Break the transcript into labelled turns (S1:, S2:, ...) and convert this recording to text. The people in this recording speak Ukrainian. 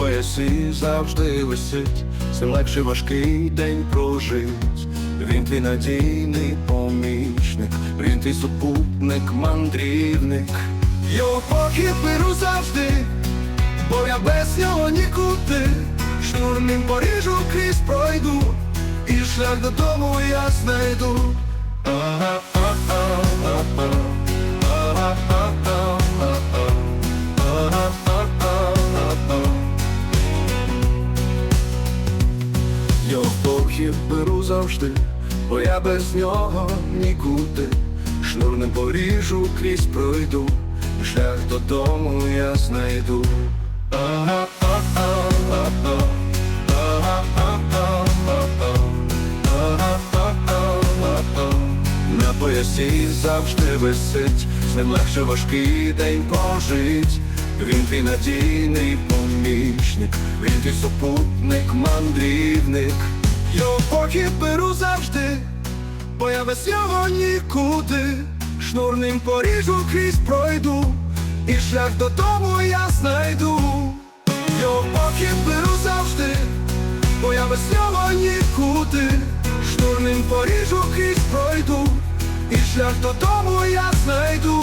S1: поясі завжди висить, цим легше важкий день прожить. Він твій надійний помічник, він твій супутник, мандрівник. Його похід беру завжди, бо я без нього нікуди. Шнурним поріжу крізь пройду, і шлях додому я знайду. Його похід беру завжди, бо я без нього нікуди. Шнурним поріжу крізь пройду, шлях додому я знайду. На поясі завжди висить, з ним легше важкий день прожить. Він твій надійний помічник, він твій супутник, мандрівник. Його похід беру завжди, бо я без нього нікуди. Шнурним поріжу крізь пройду, і шлях додому я знайду. Його похід беру завжди, бо я без нього нікуди. Шнурним поріжу крізь пройду, і шлях додому я знайду.